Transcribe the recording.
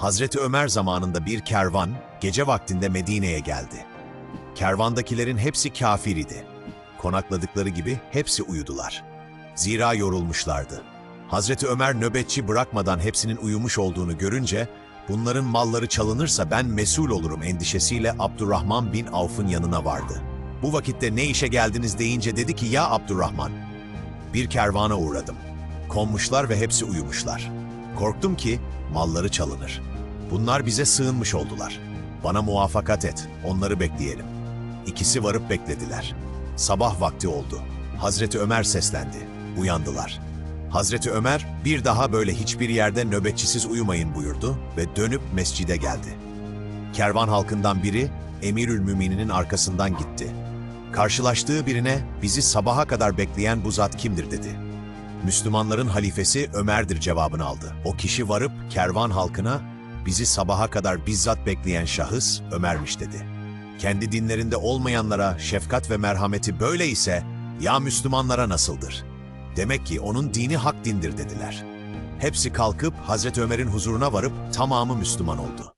Hazreti Ömer zamanında bir kervan gece vaktinde Medine'ye geldi. Kervandakilerin hepsi kafir idi. Konakladıkları gibi hepsi uyudular. Zira yorulmuşlardı. Hazreti Ömer nöbetçi bırakmadan hepsinin uyumuş olduğunu görünce, bunların malları çalınırsa ben mesul olurum endişesiyle Abdurrahman bin Avf'ın yanına vardı. Bu vakitte ne işe geldiniz deyince dedi ki ya Abdurrahman, bir kervana uğradım. Konmuşlar ve hepsi uyumuşlar. Korktum ki malları çalınır. Bunlar bize sığınmış oldular. Bana muvaffakat et, onları bekleyelim. İkisi varıp beklediler. Sabah vakti oldu. Hazreti Ömer seslendi. Uyandılar. Hazreti Ömer bir daha böyle hiçbir yerde nöbetçisiz uyumayın buyurdu ve dönüp mescide geldi. Kervan halkından biri Emirül Mümininin arkasından gitti. Karşılaştığı birine bizi sabaha kadar bekleyen bu zat kimdir dedi. Müslümanların halifesi Ömer'dir cevabını aldı. O kişi varıp kervan halkına bizi sabaha kadar bizzat bekleyen şahıs Ömer'miş dedi. Kendi dinlerinde olmayanlara şefkat ve merhameti böyle ise ya Müslümanlara nasıldır? Demek ki onun dini hak dindir dediler. Hepsi kalkıp Hazreti Ömer'in huzuruna varıp tamamı Müslüman oldu.